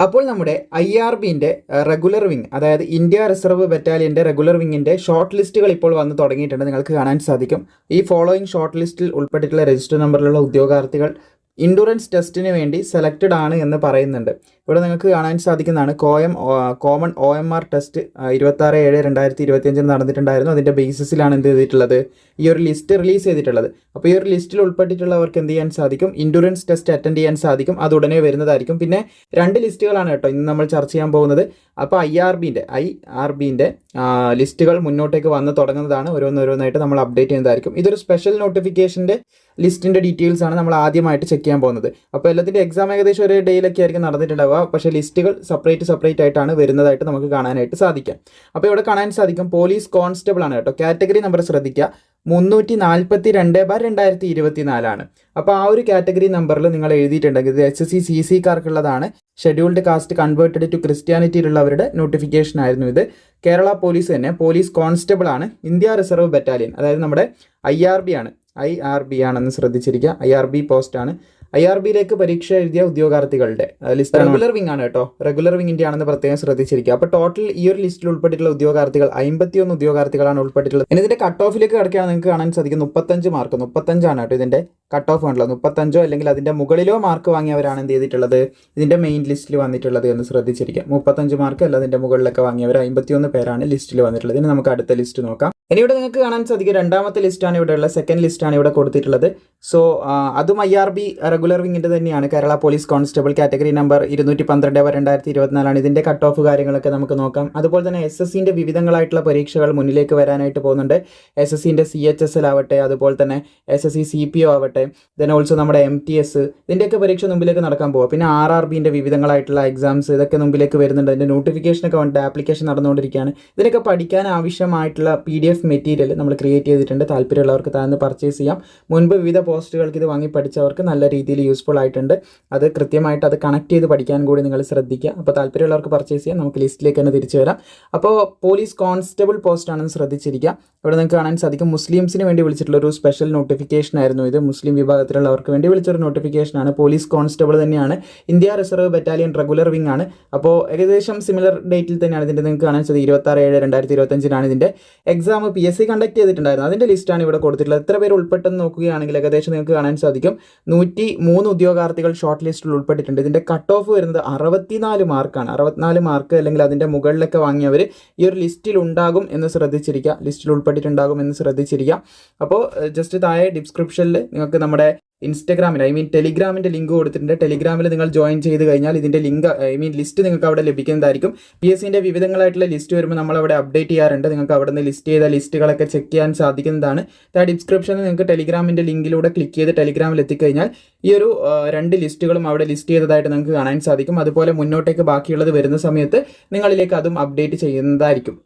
അപ്പോൾ നമ്മുടെ I R ബിന്റെ റെഗുലർ വിങ് അതായത് ഇന്ത്യ റിസർവ് ബറ്റാലിയന്റെ റെഗുലർ വിങ്ങിന്റെ ഷോർട്ട് ലിസ്റ്റുകൾ ഇപ്പോൾ വന്ന് തുടങ്ങിയിട്ടുണ്ട്. നിങ്ങൾക്ക് കാണാൻ സാധിക്കും. ഈ ഫോളോയിങ് ഷോർട്ട് ലിസ്റ്റിൽ ഉൾപ്പെട്ടിട്ടുള്ള രജിസ്റ്റർ നമ്പറിലുള്ള ഉദ്യോഗാർത്ഥികൾ ഇൻഡുറൻസ് ടെസ്റ്റിന് വേണ്ടി സെലക്റ്റഡ് ആണ് എന്ന് പറയുന്നുണ്ട്. ഇവിടെ നിങ്ങൾക്ക് കാണാൻ സാധിക്കുന്നതാണ് കോയം common O M R test ഇരുപത്താറ് ഏഴ് രണ്ടായിരത്തി ഇരുപത്തിയഞ്ചിന് നടന്നിട്ടുണ്ടായിരുന്നു. അതിന്റെ ബേസിസിലാണ് എന്ത് ചെയ്തിട്ടുള്ളത്? ഈ ഒരു ലിസ്റ്റ് റിലീസ് ചെയ്തിട്ടുള്ളത്. അപ്പോൾ ഈ ഒരു ലിസ്റ്റിൽ ഉൾപ്പെട്ടിട്ടുള്ളവർക്ക് എന്ത് ചെയ്യാൻ സാധിക്കും? ഇൻഡുറൻസ് ടെസ്റ്റ് അറ്റൻഡ് ചെയ്യാൻ സാധിക്കും. അത് ഉടനെ വരുന്നതായിരിക്കും. പിന്നെ രണ്ട് ലിസ്റ്റുകളാണ് കേട്ടോ ഇന്ന് നമ്മൾ ചർച്ച ചെയ്യാൻ പോകുന്നത്. അപ്പോൾ ഐ ആർ ബിന്റെ ഐ ആർ ബിന്റെ ലിസ്റ്റുകൾ മുന്നോട്ടേക്ക് വന്ന് തുടങ്ങുന്നതാണ്. ഓരോന്നോരോന്നായിട്ട് നമ്മൾ അപ്ഡേറ്റ് ചെയ്യുന്നതായിരിക്കും. ഇതൊരു സ്പെഷ്യൽ നോട്ടിഫിക്കേഷന്റെ ലിസ്റ്റിന്റെ ഡീറ്റെയിൽസ് ആണ് നമ്മൾ ആദ്യമായിട്ട് ചെക്ക് ചെയ്യാൻ പോകുന്നത്. അപ്പോൾ എല്ലാത്തിന്റെ എക്സാം ഏകദേശം ഒരേ ഡേയിലൊക്കെ ആയിരിക്കും നടന്നിട്ടുണ്ടാവുക. പക്ഷേ ലിസ്റ്റുകൾ സെപ്പറേറ്റ് സെപ്പറേറ്റ് ആയിട്ടാണ് വരുന്നതായിട്ട് നമുക്ക് കാണാനായിട്ട് സാധിക്കാം. അപ്പോൾ ഇവിടെ കാണാൻ സാധിക്കും പോലീസ് കോൺസ്റ്റബിൾ ആണ് കേട്ടോ. കാറ്റഗറി നമ്പർ ശ്രദ്ധിക്കുക മുന്നൂറ്റി നാൽപ്പത്തി രണ്ട് ബാർ രണ്ടായിരത്തി ഇരുപത്തി നാലാണ് അപ്പോൾ ആ ഒരു കാറ്റഗറി നമ്പറിൽ നിങ്ങൾ എഴുതിയിട്ടുണ്ടെങ്കിൽ ഇത് എസ് എസ് സി സി സിക്കാർക്കുള്ളതാണ് ഷെഡ്യൂൾഡ് കാസ്റ്റ് കൺവേർട്ടഡ് ടു ക്രിസ്ത്യാനിറ്റിയിലുള്ളവരുടെ നോട്ടിഫിക്കേഷൻ ആയിരുന്നു ഇത്. കേരള പോലീസ് തന്നെ പോലീസ് കോൺസ്റ്റബിൾ ആണ്. ഇന്ത്യ റിസർവ് ബറ്റാലിയൻ അതായത് നമ്മുടെ ഐ ആർ ബി ആണ്. ഐ ആർ ബി ആണെന്ന് ശ്രദ്ധിച്ചിരിക്കുക. ഐ ആർ ബി പോസ്റ്റാണ് ഐ ആർ ബിയിലേക്ക് പരീക്ഷ എഴുതിയ ഉദ്യോഗാർത്ഥികളുടെ ലിസ്റ്റ് റെഗുലർ വിംഗ് ആണ് കേട്ടോ. റെഗുലർ വിങ്ങിന്റെ ആണെന്ന് പ്രത്യേകം ശ്രദ്ധിച്ചിരിക്കുക. അപ്പോൾ ടോട്ടൽ ഈ ഒരു ലിസ്റ്റിൽ ഉൾപ്പെട്ടിട്ടുള്ള ഉദ്യോഗാർത്ഥികൾ അമ്പത്തിയൊന്ന് ഉദ്യോഗാർത്ഥികളാണ് ഉൾപ്പെട്ടിട്ടുള്ളത്. ഇതിന്റെ കട്ട് ഓഫിലേക്ക് കിടക്കുകയാണ് നിങ്ങൾക്ക് കാണാൻ സാധിക്കും മുപ്പത്തഞ്ച് മാർക്ക് മുപ്പത്തഞ്ചാണ് കേട്ടോ ഇതിന്റെ കട്ട് ഓഫ് ആണല്ലോ മുപ്പത്തഞ്ചോ അല്ലെങ്കിൽ അതിന്റെ മുകളിലോ മാർക്ക് വാങ്ങിയവരാണ് എന്ത് ചെയ്തിട്ടുള്ളത്? ഇതിന്റെ മെയിൻ ലിസ്റ്റിൽ വന്നിട്ടുള്ളത് എന്ന് ശ്രദ്ധിച്ചിരിക്കുക. മുപ്പത്തഞ്ച് മാർക്ക് അല്ല അതിന്റെ മുകളിലൊക്കെ വാങ്ങിയവർ അമ്പത്തിയൊന്ന് പേരാണ് ലിസ്റ്റിൽ വന്നിട്ടുള്ളത്. ഇനി നമുക്ക് അടുത്ത ലിസ്റ്റ് നോക്കാം. ഇനി ഇവിടെ നിങ്ങൾക്ക് കാണാൻ സാധിക്കും രണ്ടാമത്തെ ലിസ്റ്റാണ് ഇവിടെയുള്ള. സെക്കൻഡ് ലിസ്റ്റാണ് ഇവിടെ കൊടുത്തിട്ടുള്ളത്. സോ അതും ഐ ആർ ബി റെഗുലർ വിങ്ങിന്റെ തന്നെയാണ്. Kerala police constable category number ഇരുന്നൂറ്റി പന്ത്രണ്ട് രണ്ടായിരത്തി ഇരുപത്തിനാലാണ് ഇതിന്റെ കട്ട് ഓഫ് കാര്യങ്ങളൊക്കെ നമുക്ക് നോക്കാം. അതുപോലെ തന്നെ എസ് എസ് സിന്റെ വിവിധങ്ങളായിട്ടുള്ള പരീക്ഷകൾ മുന്നിലേക്ക് വരാനായിട്ട് പോകുന്നുണ്ട്. എസ് എസ് സിന്റെ സി എച്ച് എസ് എൽ ആവട്ടെ അതുപോലെ തന്നെ S S C C P O ആവട്ടെ ദെൻ ഓൾസോ നമ്മുടെ എം ടി എസ് ഇതിന്റെയൊക്കെ പരീക്ഷ മുമ്പിലേക്ക് നടക്കാൻ പോകുക പിന്നെ ആർ ആർ ബിന്റെ വിവിധങ്ങളായിട്ടുള്ള എക്സാംസ് ഇതൊക്കെ മുമ്പിലേക്ക് വരുന്നുണ്ട്. അതിന്റെ നോട്ടിഫിക്കേഷനൊക്കെ ഉണ്ട് ആപ്ലിക്കേഷൻ നടന്നുകൊണ്ടിരിക്കുകയാണ്. ഇതിനൊക്കെ പഠിക്കാൻ ആവശ്യമായിട്ടുള്ള പി ഡി എഫ് മെറ്റീരിയൽ നമ്മൾ ക്രിയേറ്റ് ചെയ്തിട്ടുണ്ട്. താല്പര്യമുള്ളവർക്ക് താഴ്ന്ന് പർച്ചേസ് ചെയ്യാം. മുൻപ് വിവിധ പോസ്റ്റുകൾക്ക് ഇത് വാങ്ങി പഠിച്ചവർക്ക് നല്ല രീതിയിൽ യൂസ്ഫുൾ ആയിട്ടുണ്ട്. അത് കൃത്യമായിട്ട് അത് കണക്ട് ചെയ്ത് പഠിക്കാൻ കൂടി നിങ്ങൾ ശ്രദ്ധിക്കുക. അപ്പോൾ താല്പര്യമുള്ളവർക്ക് പർച്ചേസ് ചെയ്യാം. നമുക്ക് ലിസ്റ്റിലേക്ക് തന്നെ തിരിച്ചു വരാം. അപ്പോൾ പോലീസ് കോൺസ്റ്റബിൾ പോസ്റ്റ് ആണെന്ന് ശ്രദ്ധിച്ചിരിക്കുക. ഇവിടെ നിങ്ങൾക്ക് കാണാൻ സാധിക്കും. മുസ്ലിംസിന് വേണ്ടി വിളിച്ചിട്ടുള്ള ഒരു സ്പെഷ്യൽ നോട്ടിഫിക്കേഷൻ ആയിരുന്നു ഇത്. മുസ്ലിം വിഭാഗത്തിലുള്ളവർക്ക് വേണ്ടി വിളിച്ചൊരു നോട്ടിഫിക്കേഷനാണ് പോലീസ് കോൺസ്റ്റബിൾ തന്നെയാണ്. India reserve battalion regular wing ആണ്. അപ്പോൾ ഏകദേശം സിമിലർ ഡേറ്റിൽ തന്നെയാണ് ഇതിന്റെ നിങ്ങൾക്ക് കാണാൻ സാധിക്കും ഇരുപത്താറ് ഏഴ് രണ്ടായിരത്തി ഇരുപത്തഞ്ചിനാണ് ഇതിന്റെ exam P S C conduct ചെയ്തിട്ടുണ്ടായിരുന്നു അതിന്റെ ലിസ്റ്റാണ് ഇവിടെ കൊടുത്തിട്ടുള്ളത്. എത്ര പേര് ഉൾപ്പെട്ടെന്ന് നോക്കുകയാണെങ്കിൽ ഏകദേശം നിങ്ങൾക്ക് കാണാൻ സാധിക്കും. നൂറ്റി മൂന്ന് ഉദ്യോഗാർത്ഥികൾ ഷോർട്ട് ലിസ്റ്റിൽ ഉൾപ്പെട്ടിട്ടുണ്ട്. ഇതിന്റെ കട്ട് ഓഫ് വരുന്നത് അറുപത്തിനാല് മാർക്കാണ് അറുപത്തിനാല് മാർക്ക് അല്ലെങ്കിൽ അതിന്റെ മുകളിലൊക്കെ വാങ്ങിയവർ ഈ ഒരു ലിസ്റ്റിൽ ഉണ്ടാകും എന്ന് ശ്രദ്ധിച്ചിരിക്കുക. ലിസ്റ്റിൽ ഉൾപ്പെട്ടിട്ടുണ്ടാകും എന്ന് ശ്രദ്ധിച്ചിരിക്കുക. അപ്പോൾ ജസ്റ്റ് താഴെ ഡിസ്ക്രിപ്ഷനിൽ നിങ്ങൾക്ക് നമ്മുടെ ഇൻസ്റ്റഗ്രാമിൽ ഐ മീൻ ടെലിഗ്രാമിന്റെ ലിങ്ക് കൊടുത്തിട്ടുണ്ട്. ടെലിഗ്രാമിൽ നിങ്ങൾ ജോയിൻ ചെയ്ത് കഴിഞ്ഞാൽ ഇതിന്റെ ലിങ്ക് ഐ മീൻ ലിസ്റ്റ് നിങ്ങൾക്ക് അവിടെ ലഭിക്കുന്നതായിരിക്കും. പി എസ് സിന്റെ വിവിധങ്ങളായിട്ടുള്ള ലിസ്റ്റ് വരുമ്പോൾ നമ്മൾ അവിടെ അപ്ഡേറ്റ് ചെയ്യാറുണ്ട്. നിങ്ങൾക്ക് അവിടെ നിന്ന് ലിസ്റ്റ് ചെയ്ത ലിസ്റ്റുകളൊക്കെ ചെക്ക് ചെയ്യാൻ സാധിക്കുന്നതാണ്. ഡിസ്ക്രിപ്ഷനിൽ നിങ്ങൾക്ക് ടെലിഗ്രാമിന്റെ ലിങ്കിലൂടെ ക്ലിക്ക് ചെയ്ത് ടെലിഗ്രാമിൽ എത്തിക്കഴിഞ്ഞാൽ ഈ ഒരു രണ്ട് ലിസ്റ്റുകളും അവിടെ ലിസ്റ്റ് ചെയ്തതായിട്ട് നിങ്ങൾക്ക് കാണാൻ സാധിക്കും. അതുപോലെ മുന്നോട്ടേക്ക് ബാക്കിയുള്ളത് വരുന്ന സമയത്ത് നിങ്ങളിലേക്ക് അതും അപ്ഡേറ്റ് ചെയ്യുന്നതായിരിക്കും.